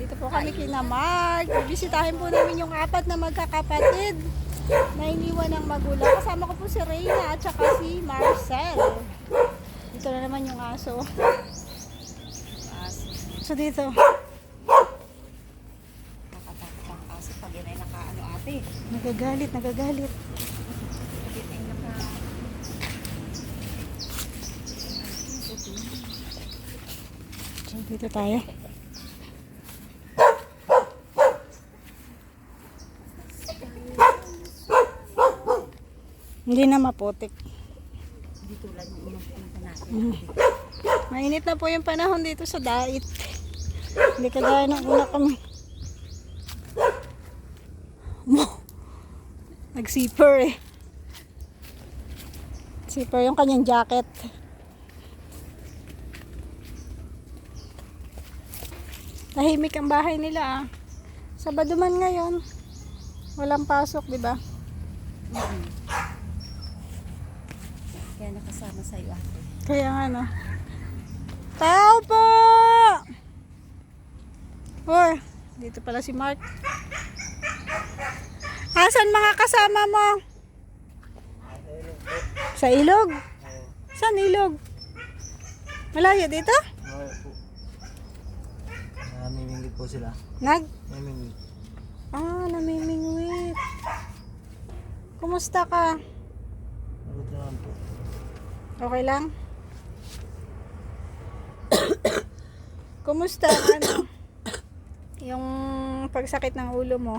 Nandito po kami kina Mark. Bibisitahin po namin yung apat na magkakapatid na iniwan ng magulang. Kasama ko po si Reyna at saka si Marcel. Dito na naman yung aso. So dito. Nakatakot ang aso pag yan ay nakaano ate. Nagagalit, nagagalit. So dito tayo. Hindi na maputik. Hindi tulad ng unang punta natin. Mm. Mainit na po yung panahon dito sa dait. Hindi kagaya ng una kami. Nag-zipper eh. Zipper yung kanyang jacket. Tahimik ang bahay nila ah. Sabado man ngayon. Walang pasok, di ba? Mm. Kaya nakasama sa'yo ate. Kaya nga no. Tao po! Hoy, dito pala si Mark. Asan mga kasama mo? Sa ilog? Saan ilog? Malayo dito? Okay po. Namimingit po sila. Nag? Namimingit. Ah, namimingwit. Kumusta ka? Okay lang? Kumusta ano? Yung pagsakit ng ulo mo?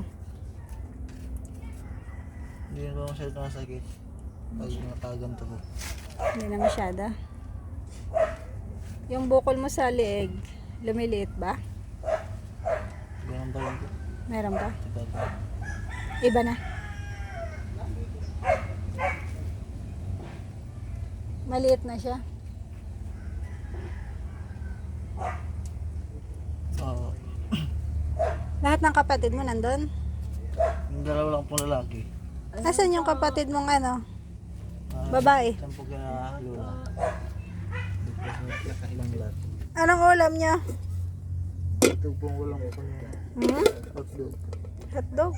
Hindi na po masyado nakasakit. Pag nakaganto po. Hindi na masyada. Yung bukol mo sa leeg, lumiliit ba? Pa rin po. Meron ba? Iba na. Maliit na siya. Oo. Lahat ng kapatid mo nandun? Yung dalawa lang po lalaki. Nasaan yung kapatid mong ano? Ah, Babae. Saan po kaya lula? Lahat. Anong ulam niya? Ito po walang po niya. Hmm? Hotdog. Hotdog.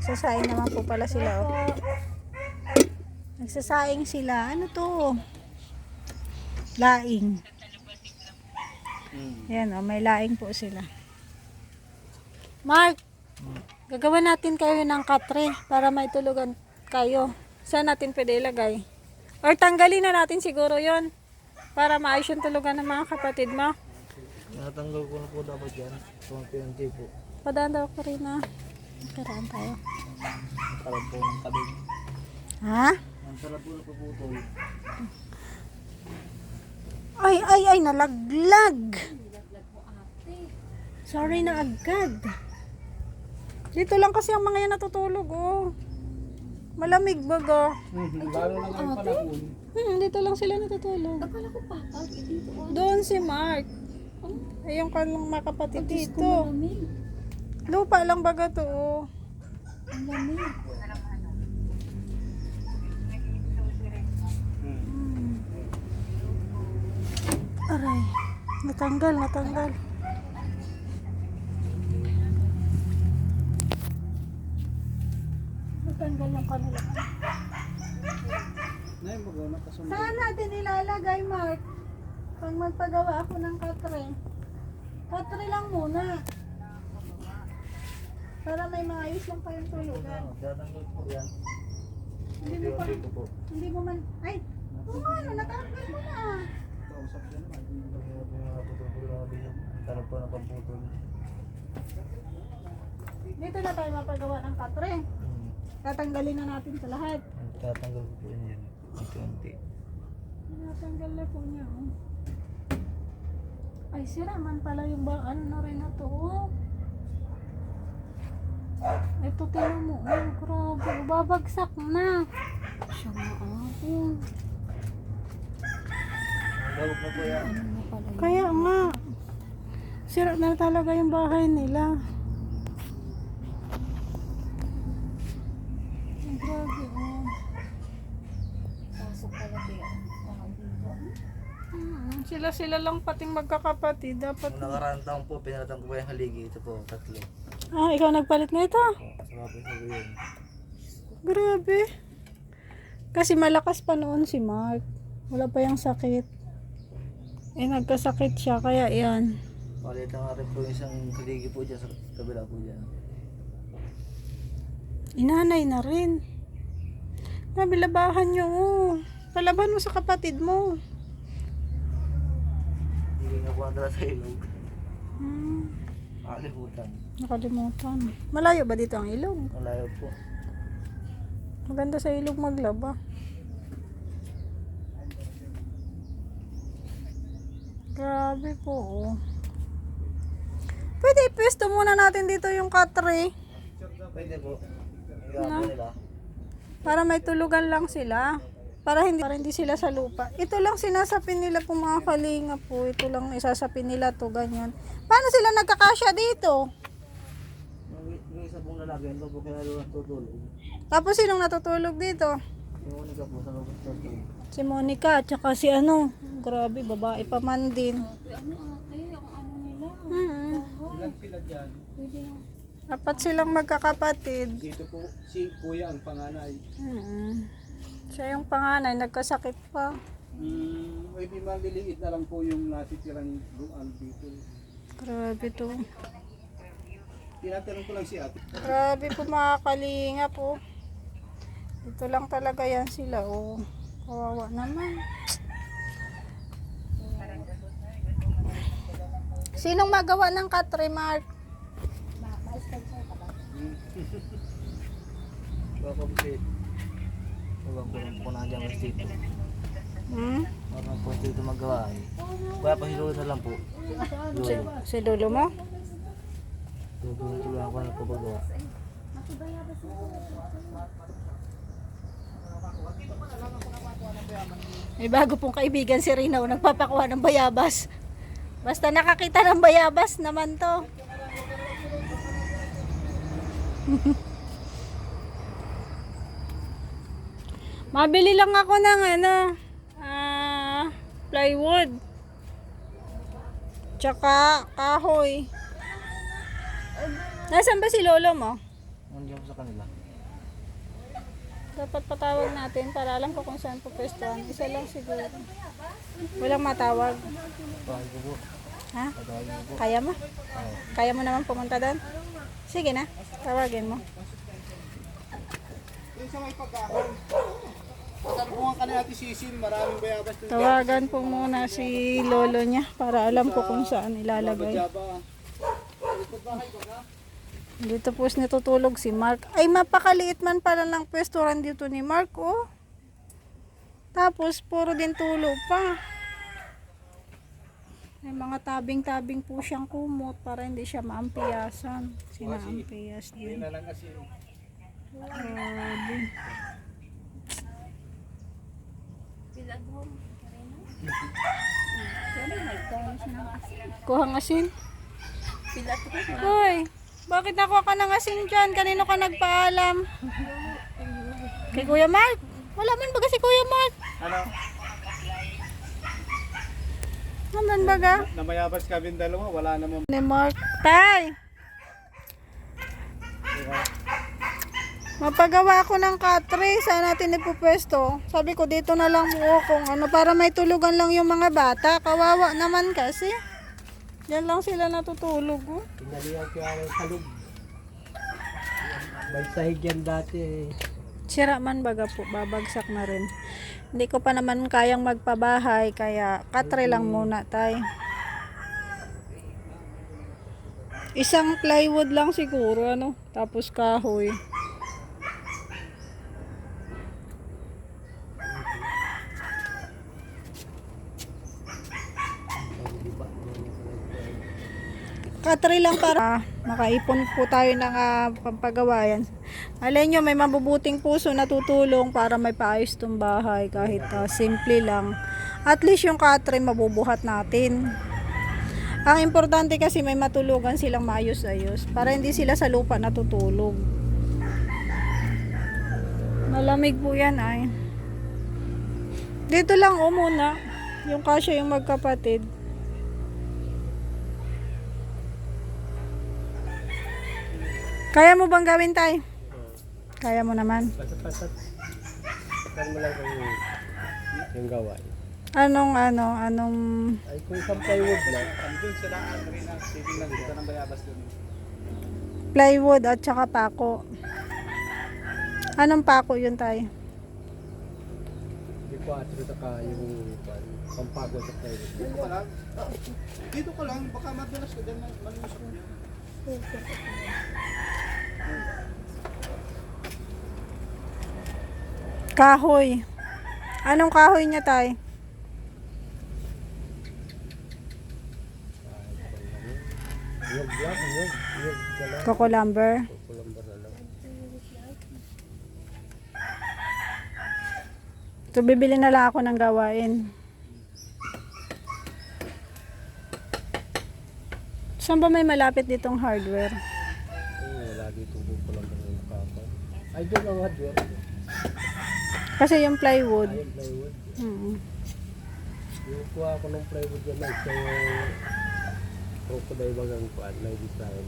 Nagsasaing naman po pala sila. Oh. Nagsasaing sila. Ano to? Laing. Yan oh, may laing po sila. Mark, gagawa natin kayo ng katre para maitulugan kayo. Saan natin pwede ilagay? Or tanggalin na natin siguro yon para maayos yung tulugan ng mga kapatid mo. Natanggal ko na po dapat yan. Kung PNG po. Padaan daw ko rin na. Karaan tayo. Ang sarap po ng kabig. Ha? Ang sarap po na puputol. Ay, ay, ay, nalaglag. Sorry na agad. Dito lang kasi ang mga yan natutulog, oh. Malamig baga. Lalo na ang panahon. Hmm, dito lang sila natutulog. Akala ko pa, ate dito ah. Doon si Mark. Ay, yung kanyang mga kapatid dito. Lupa lang baga to, oh. Ang lamig. Aray. Natanggal, natanggal. Natanggal yung kanila. Saan natin ilalagay, Mark? Pag magpagawa ako ng katre. Katre lang muna. Para may maayos lang kayong tulugan. Tatanggal po yan. Hindi mo pa, hindi mo man, ay, kung ano, natanggal mo na. Kausap yan naman. Sarap po na pamputol. Dito na tayo mapagawa ng katre. Hmm. Tatanggalin na natin sa lahat. Tatanggal ko po yan. Unti-unti. Natanggal na po niya, oh. Ay, sira man pala yung ba, ano na rin na to, oh. Ito, tingnan mo, oh, grabe, babagsak na. Siya nga na po yan. Ano? Kaya nga, sira na talaga yung bahay nila. Grabe, oh. Kaso pala kaya. Baka dito. Mm. Sila-sila lang pating magkakapatid. Dapat... Nung nakaraan taon po, pinalitan ko pa yung haligi. Ito po, tatlo. Ah, ikaw nagpalit na ito? Yun. Grabe. Kasi malakas pa noon si Mark. Wala pa yung sakit. Eh, nagkasakit siya. Kaya yan. Palitan nga rin po isang haligi po dyan sa kabila po dyan. Inanay na rin. Grabe, labahan nyo. oh. Palaban mo sa kapatid mo. Hindi nga po nadala sa ilog. Hmm, Nakalimutan. nakalimutan. Malayo ba dito ang ilog? Malayo po. Maganda sa ilog maglaba. Grabe po. Oh. Pwede ipwesto muna natin dito yung katre. Pwede po. Nila. Para may tulugan lang sila. Para hindi, para hindi sila sa lupa. Ito lang sinasapin nila po mga kalinga po. Ito lang isasapin nila to ganyan. Paano sila nagkakasya dito? Yung, isa pong lalaki, ito po kaya doon tutulog. Tapos sinong natutulog dito? Yung unika po sa. Si Monica, tsaka si ano. Grabe, babae pa man din. Ano ate, ang ano nila. Mm. Pwede na. Dapat silang magkakapatid. Dito po si kuya ang panganay. Mm. Siya yung panganay, nagkasakit pa. Mm, may maliliit na lang po yung natitirang luan dito. Grabe to. Tinatanong ko lang si ate. Grabe po mga kalinga po. Ito lang talaga yan sila. Oh. Kawawa naman. Sinong magawa ng katre, Mark? Baka si... Baka po lang po nandiyan mas dito. Hmm? Baka po dito magawa. Kaya pa hilulod na lang po. Hilulod. Si dulo mo? Tutulungan ko na po pagawa. May bago pong kaibigan si Rina o nagpapakuha ng bayabas. Basta nakakita ng bayabas naman to. Mabili lang ako ng ano, ah, plywood. Tsaka kahoy. Nasaan ba si lolo mo? Nandiyan po sa kanila. Dapat patawag natin para alam ko kung saan po pwestuhan. Isa lang siguro. Walang matawag. Ha? Kaya mo? Kaya mo naman pumunta doon? Sige na, tawagin mo. Yung sa may pagkahon. Pagkakuhan ka na natin maraming bayabas Tawagan po muna si lolo niya para alam ko kung saan ilalagay. Dito po natutulog si Mark. Ay, mapakaliit man pala ng pwesturan dito ni Mark, oh. Tapos, puro din tulog pa. May mga tabing-tabing po siyang kumot para hindi siya maampiyasan. Sinaampias din. kasi. Grabe. Kuha ng asin. Hoy, bakit nakuha ka ng asin dyan? Kanino ka nagpaalam? Kay Kuya Mark? Wala man baga si Kuya Mark. Ano? Naman baga? Namayabas kami dalawa, wala naman. Ni Mark. Tay! Mapagawa ako ng katre, saan natin ipupwesto? Sabi ko dito na lang mo kung ano, para may tulugan lang yung mga bata. Kawawa naman kasi. Yan lang sila natutulog. Oh. Pinalihan ko ako sa loob. May sahig yan dati eh. Sira man baga po, babagsak na rin. Hindi ko pa naman kayang magpabahay, kaya katre lang muna tay. Isang plywood lang siguro, ano, tapos kahoy. Katre lang para makaipon po tayo ng ah, pampagawayan. Alay nyo, may mabubuting puso na tutulong para may paayos tong bahay kahit ah, simple lang. At least yung katre mabubuhat natin. Ang importante kasi may matulugan silang maayos-ayos para hindi sila sa lupa natutulog. Malamig po yan ay. Dito lang o muna. Yung kasya yung magkapatid. Kaya mo bang gawin tay? Kaya mo naman. Pasat-pasat. Saan mo lang kung yung gawain. Anong ano, anong Ay kung isang plywood lang. Andun sila, Andre na, saving lang dito ng bayabas dun. plywood at saka pako. Anong pako yun tay? Di 4 saka yung pampago sa plywood. Dito ka lang. Dito ka lang, baka madulas ka dyan, malusok niya. Kahoy. Anong kahoy niya tay? Coco lumber. So bibili na lang ako ng gawain. Saan ba may malapit ditong hardware? Ay, wala dito. Ay, doon ang hardware. Kasi yung plywood. Ay, yung plywood. Mm. Yung kuha ko ng plywood yan, ay sa crocodile bagang kuhan, may design.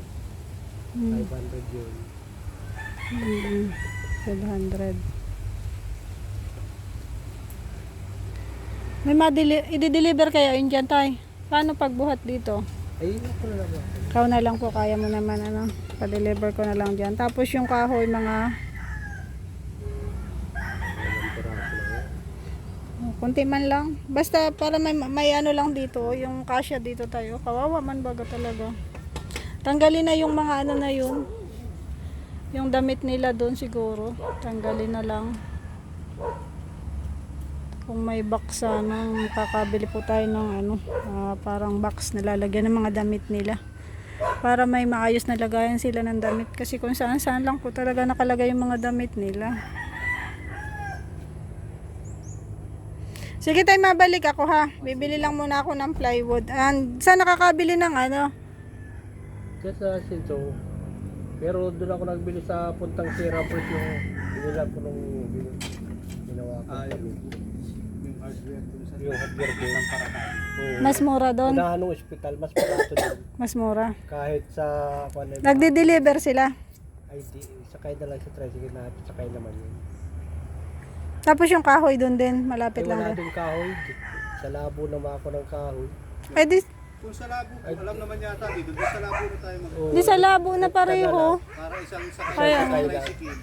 Mm. 500 yun. Mm. 500. May madeli- i-deliver kaya yun dyan tay? Paano pagbuhat dito? Ay, ako na lang. Ikaw na lang po, kaya mo naman ano, pa-deliver ko na lang dyan. Tapos yung kahoy, mga Walang piraso lang yan. oh, kunti man lang. Basta para may, may ano lang dito, yung kasya dito tayo. Kawawa man baga talaga. Tanggalin na yung mga ano na yun. Yung damit nila doon siguro. Tanggalin na lang. Kung may box ano, kakabili po tayo ng ano, ah, parang box na ng mga damit nila. Para may maayos na lagayan sila ng damit. Kasi kung saan saan lang po talaga nakalagay yung mga damit nila. Sige tayo mabalik ako ha. Bibili lang muna ako ng plywood. And saan nakakabili ng ano? Diyan sa Sinto. Pero doon ako nagbili sa Puntang Sierra First yung binilan ko nung ginawa ko. Ah, yung, yung hardware sa yung hardware ko. ng parakan. Oo. Mas mura doon. Unahan ng ospital, mas barato doon. Mas mura. Kahit sa ano, Nagde-deliver sila. ID, sakay na lang sa tricycle na sakay naman yun. Tapos yung kahoy doon din. Malapit lang. wala din kahoy. Sa labo naman ako ng kahoy. Ay di, Kung sa labo, alam naman yata dito, doon sa labo na tayo mag- di sa labo na pareho. Para isang sakay Kaya sa nga. tricycle.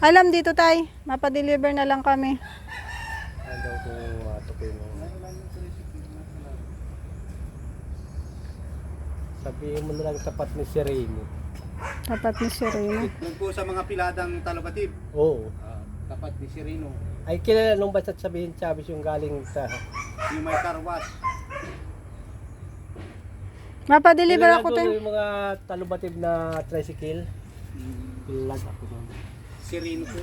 Alam dito tay. Mapadeliver na lang kami. Ano kung matukoy mo. Sabihin mo na lang tapat ni Sereno. Tapat ni Serena. Doon po sa mga piladang talabatib. Oo. Ah, tapat ni Sirino. Ay kilala nung basta't sabihin Chavez yung galing sa... Yung may karwas. Mapadeliver Kilala ako ko tay. yung mga talubatib na tricycle. Kilala ako doon. Sirino po.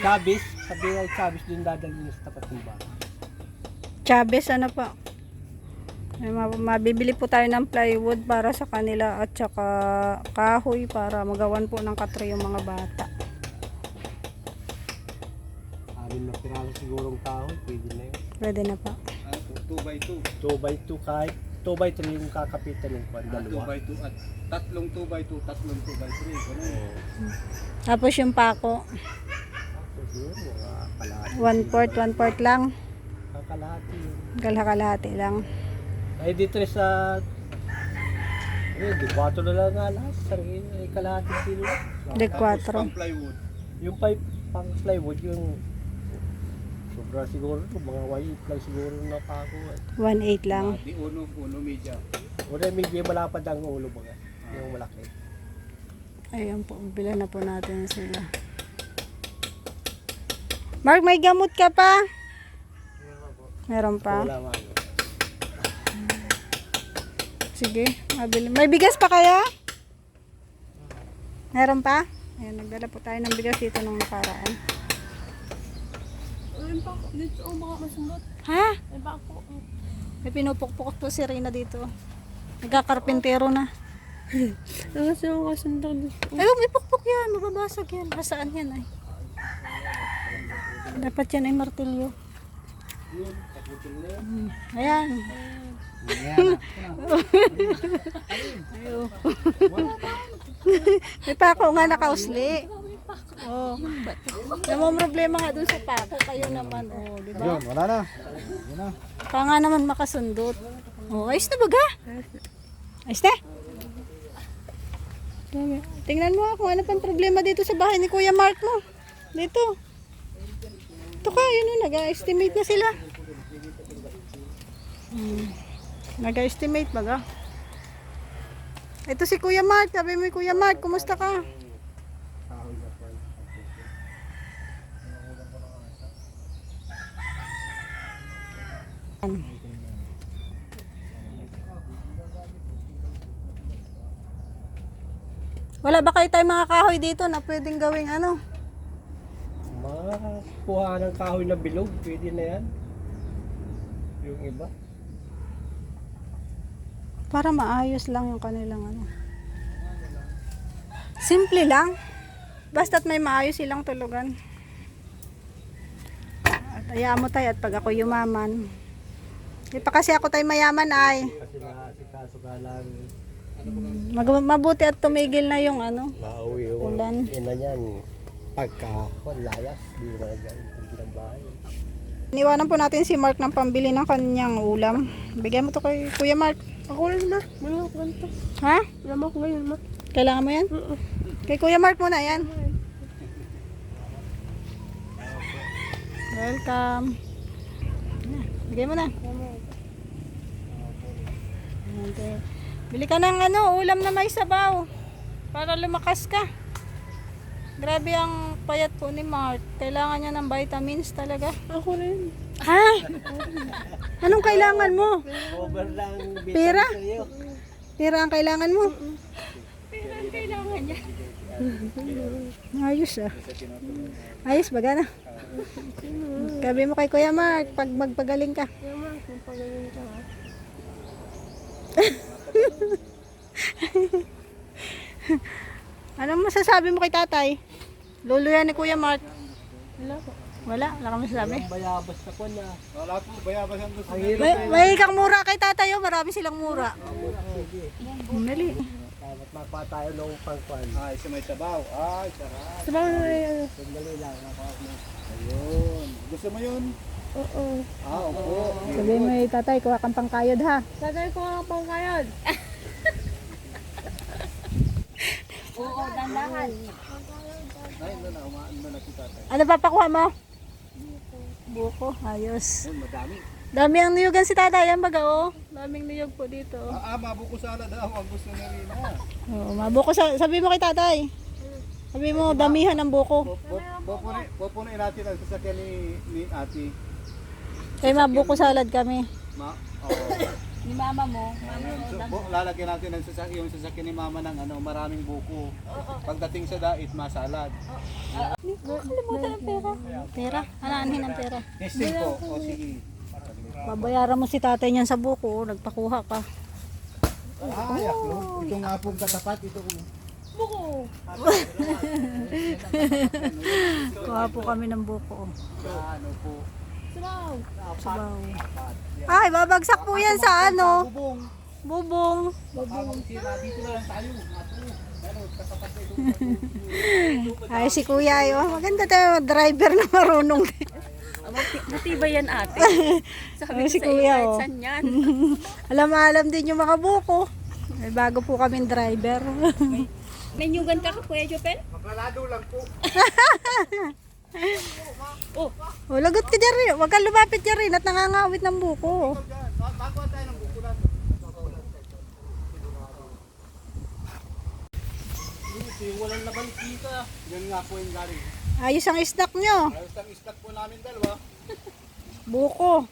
Chavez, sabihin ay Chavez din dadalhin niya sa tapat ng bahay. Chavez ano pa. Ay, ma- mabibili po tayo ng plywood para sa kanila at saka kahoy para magawan po ng katre yung mga bata. Piraso sigurong kahoy, pwede na yun. Pwede na pa. 2 by 2. 2 by 2 kahit 2 by 3 yung kakapitan ng kwan, 2 dalawa. by 2 at tatlong 2 by 2, tatlong 2 by 3. Ganun. Oo. Tapos yung pako, Siguro mga kalahati. one fourth, one fourth lang. Kakalahati yun. Kalahati lang. Ay dito rin sa... Eh, di 4 na lang nga lahat. Sarili, ay kalahati lang. De Tapos 4. pang plywood. Yung pipe, pang plywood, yung... Sobra siguro, mga white lang siguro na pako. eh. 1.8 lang. Ah, di uno, uno media. Una, medyo malapad ang ulo mga. Yung malaki. Ayun po, bila na po natin sila. Mark, may gamot ka pa? Meron pa? Wala mga. Sige, mabili. May bigas pa kaya? Meron pa? Ayan, nagdala po tayo ng bigas dito nung nakaraan. Pa, dito ang mga masunod. Ha? Ay ba ako? May pinupukpuk po si Rina dito. Nagkakarpintero na. Kasi ako kasunod dito. Ay, huwag ipukpuk yan. Mababasag yan. Nasaan yan ay? Dapat yan ay martilyo. Ayan. Yan. Ayo. May pako nga nakausli. Oh. Yung problema nga dun sa pako, kayo naman, oh, di ba? Yun, wala na. Yun na. Kaya nga naman makasundot. Oh, ayos na baga? Ayos na? Tingnan mo kung ano pang problema dito sa bahay ni Kuya Mark mo. Dito. Ito ka, yun o, nag-estimate na sila. Hmm. Nag-estimate baga. Ito si Kuya Mark. Sabi mo Kuya Mark, kumusta ka? Wala ba kayo tayong mga kahoy dito na pwedeng gawing ano? Makakuha ng kahoy na bilog, pwede na yan. Yung iba. Para maayos lang yung kanilang ano. Simple lang. Basta't may maayos silang tulugan. At hayaan mo tayo at pag ako yumaman. Di pa kasi ako tayo mayaman ay. Kasi nakasikaso ka lang. Mag mabuti at tumigil na yung ano. Mauwi yung Ulan. ina niyan. Pagka layas, di na ng bahay. Iniwanan po natin si Mark ng pambili ng kanyang ulam. Bigyan mo to kay Kuya Mark. Ako rin ma. Wala ako ganito. Ha? Wala mo ako ngayon ma. Kailangan mo yan? Kay Kuya Mark muna yan. Welcome. Yan, Bigay mo na. Okay. Bili ka ng ano, ulam na may sabaw. Para lumakas ka. Grabe ang payat po ni Mark. Kailangan niya ng vitamins talaga. Ako rin. Ha? Anong kailangan mo? Over lang Pera? Pera ang kailangan mo? Ayos ah. Ayos baga na. Sabi mo kay Kuya Mark, pag magpagaling ka. Kaya ma, kung pagaling ka ha. Anong masasabi mo kay tatay? Lolo yan ni Kuya Mark. Wala ko. Wala, wala kang masasabi. Bayabas ka po na. Wala po, bayabas ang gusto. May, may kang mura kay tatay oh, marami silang mura. Sige. Dapat mapa tayo ng pangkwan. Ay, sa may sabaw. Ay, sarap. Sabaw na ano. Sandali lang. Nakuha mo. Ayun. Gusto mo yun? Oo. Ah, opo. Sabi mo kay tatay, kuha kang pangkayod ha. Tagay ko nga pang kayod. Ay, ano na, umaan mo na si tatay. Ano pa pakuha mo? Buko, ayos. Yun, madami. Dami ang niyugan si tatay, yan baga oh. Daming niyog po dito. Ah, ah, mabuko sana daw ang gusto ni Rina. Oo, mabuko sa, sabi mo kay tatay. Sabi mo, damihan ng buko. Pupunin, natin ang sasakyan ni, ni ate. Kaya mabuko salad kami. Ma, oo. Ni mama mo. Ayun, so, bu- lalagyan natin ang sasakyan, yung sasakyan ni mama ng ano, maraming buko. Pagdating sa dait, masalad. Kalimutan ng pera. Pera? Anaanhin ng pera. Testing po. O sige. Babayaran mo si tatay niyan sa buko. oh, Nagpakuha ka. Ah, yaklo. Ito nga pong katapat. Ito po. Kuha po kami ng buko. oh. Ano po. Sabaw. Sabaw. Ay, babagsak po yan sa ano. Bubong. Bubong. Sira, dito na lang tayo. Ano. Ay, si kuya ayo. Maganda tayo driver na marunong. Matibay yan ate. Ay, si kuya oh. yan. Alam alam din yung mga buko. May bago po kaming driver. May nyugan ka ka Kuya Jopel? Makalado lang po. o, lagot ka dyan rin. Huwag kang lumapit dyan rin at nangangawit ng buko. Bakuha tayo ng Yung walang laban kita. Yan nga po yung galing. Ayos ang stock nyo. Ayos ang stock po namin dalawa. Buko.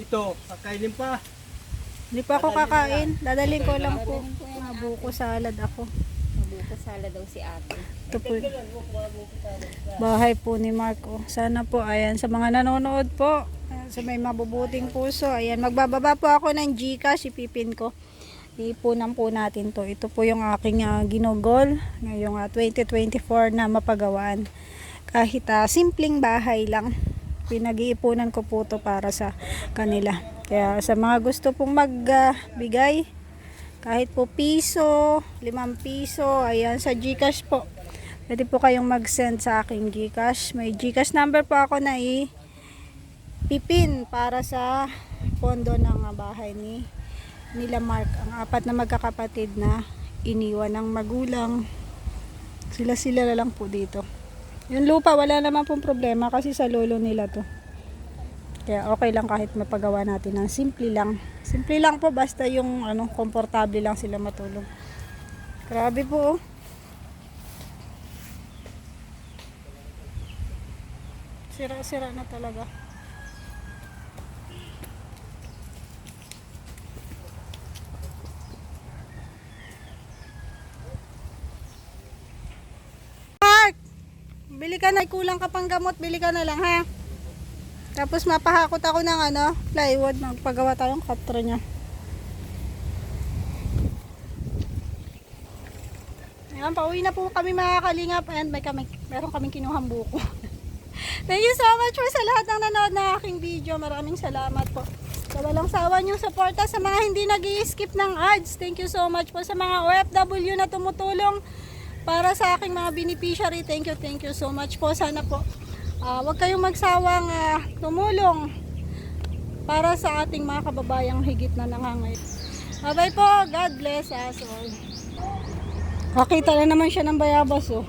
Ito, kakainin pa. Hindi pa ako kakain. Dadaling ko lang po. Mga buko salad ako. Kasala daw si ate. Ito po. Bahay po ni Marco. Sana po, ayan, sa mga nanonood po, sa may mabubuting puso, ayan, magbababa po ako ng Gcash, ipipin ko. iipunan po natin to. Ito po yung aking ah, ginugol ngayong ah, 2024 na mapagawaan. Kahit ah, simpleng bahay lang, pinag-iipunan ko po to para sa kanila. Kaya sa mga gusto pong magbigay, kahit po piso, limang piso, ayan sa Gcash po. Pwede po kayong mag-send sa aking Gcash. May Gcash number po ako na i pipin para sa pondo ng ah, bahay ni nila Mark. Ang apat na magkakapatid na iniwan ng magulang. Sila sila lang po dito. Yung lupa wala naman pong problema kasi sa lolo nila to. Kaya okay lang kahit mapagawa natin ng simple lang. Simple lang po basta yung ano komportable lang sila matulog. Grabe po oh. Sira-sira na talaga. Mark! Bili ka na, kulang ka pang gamot, bili ka na lang ha. Tapos mapahakot ako ng ano, plywood, magpagawa tayong katra niya. Ayan, pauwi na po kami mga kalingap. Ayan, may kami, meron kaming kinuhang buko. Thank you so much po sa lahat ng nanood na aking video. Maraming salamat po. Sa walang sawa niyong suporta sa mga hindi nag skip ng ads. Thank you so much po sa mga OFW na tumutulong para sa aking mga beneficiary. Thank you, thank you so much po. Sana po ah, wag kayong magsawang ah, tumulong para sa ating mga kababayang higit na nangangayat. Bye-bye po. God bless us all. Kakita na naman siya ng bayabas oh.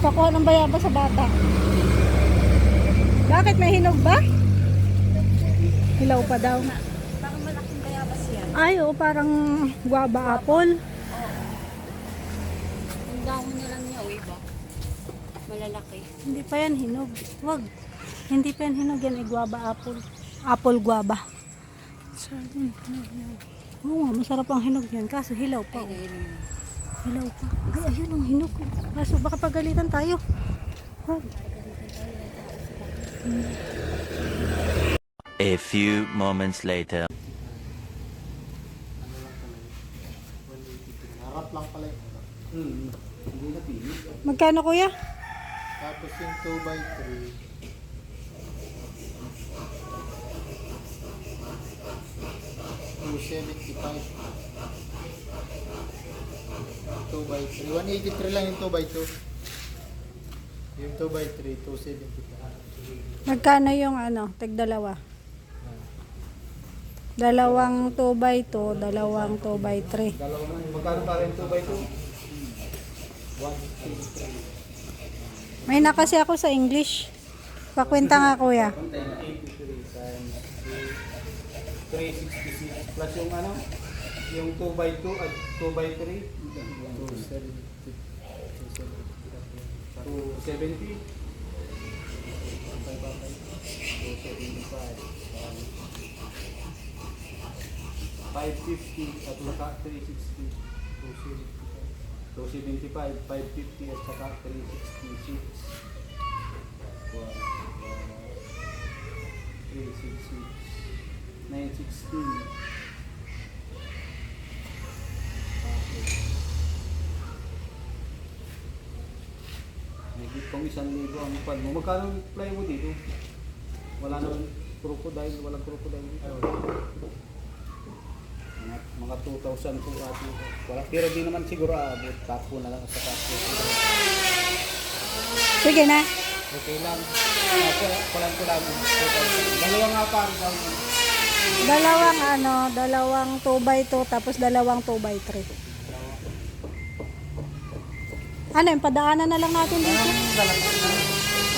Pakuha ng bayabas sa bata. Bakit may hinog ba? Hilaw pa daw. Parang malaking bayabas yan. Ay, oh, parang guava apple. Ang dahon na lang niya, uy ba? Malalaki. Hindi pa yan hinog. Wag. Hindi pa yan hinog yan ay guava apple. Apple guava. Sarap yun, hinog yan. Oo masarap ang hinog yan. Kaso hilaw pa. Oh. Hilaw pa. Ay, ayun ang hinog. Kaso baka pagalitan tayo. Wag. A few moments later. Harap lang pala yung harap. Hindi na pilit. Magkano kuya? Tapos yung 2 by 3 275 2 by 3 183 lang yung 2 by 2 yung 2 by 3 275 Magkano yung ano, tag dalawa? Dalawang 2 by 2, dalawang 2 by 3. Dalawa man. Magkano pa rin 2 by 2? 183 May na kasi ako sa English. Pakwenta nga kuya. 366 plus yung ano yung 2 by 2 at 2 by 3 270 550 at saka 360 275 550 at saka 366 366 916 Higit pang isang libo ang pan mo. Magkano mo dito? Wala naman crocodile, walang crocodile dito. Mga, mga 2,000 po ate. Wala, pero di naman siguro aabot. Tapo na lang sa tapo. Sige na. Okay lang. Ako, kulang ko lang. 2,000. Dalawa nga pa. Dalawang ano, dalawang 2 by 2 tapos dalawang 2 by 3. Ano yung padaanan na lang natin dito?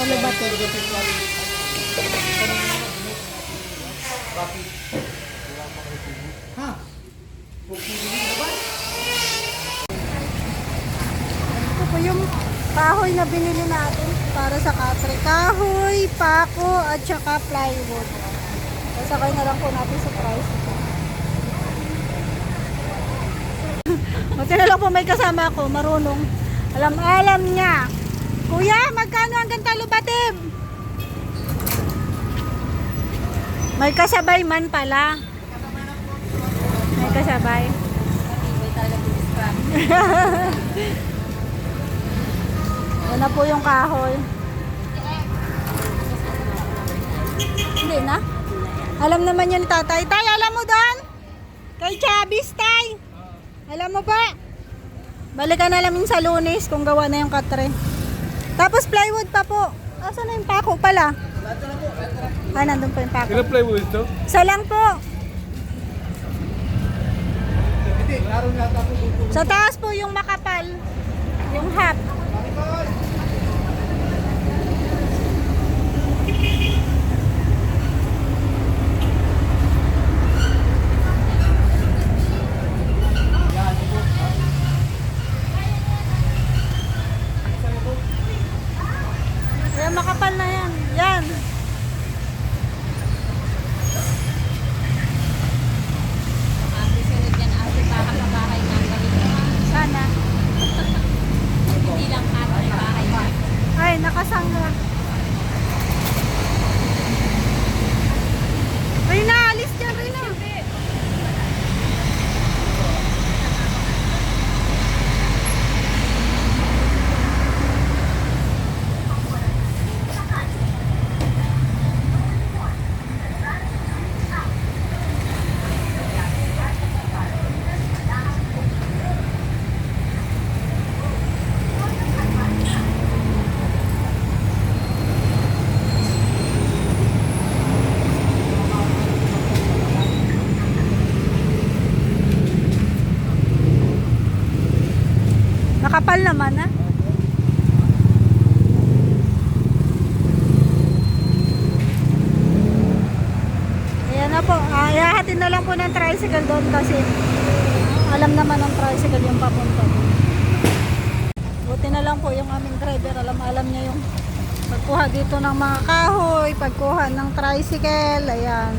Ano ba to? Ha? Ito po yung kahoy na binili natin para sa katre. Kahoy, pako, at saka plywood. Sasakay na lang po natin sa price. Buti na lang po may kasama ako, marunong. Alam-alam niya. Kuya, magkano ang gantalo batib? May kasabay man pala. May May kasabay. Matibay talaga. Yan na po yung kahoy. Hindi na? Alam naman yun ni tatay. Tay, alam mo doon? Kay Chabis, tay. Alam mo ba? Balikan na namin sa lunes kung gawa na yung katre. Tapos plywood pa po. Asa na yung pako pala? Ah, nandun pa yung pako. Ilang plywood ito? Isa lang po. Sa taas po yung makapal. Yung half. Yan, makapal na yan. Yan. Ate, sunod yan ate para sa bahay ng balik. Sana. Hindi lang ate bahay na. Ay, nakasangga. Rina, alis dyan, Rina. Nakapal naman, ha? Ayan na po. Ah, ihahatid na lang po ng tricycle doon kasi alam naman ng tricycle yung papunta doon. Buti na lang po yung aming driver. Alam, alam niya yung pagkuha dito ng mga kahoy, pagkuha ng tricycle. Ayan.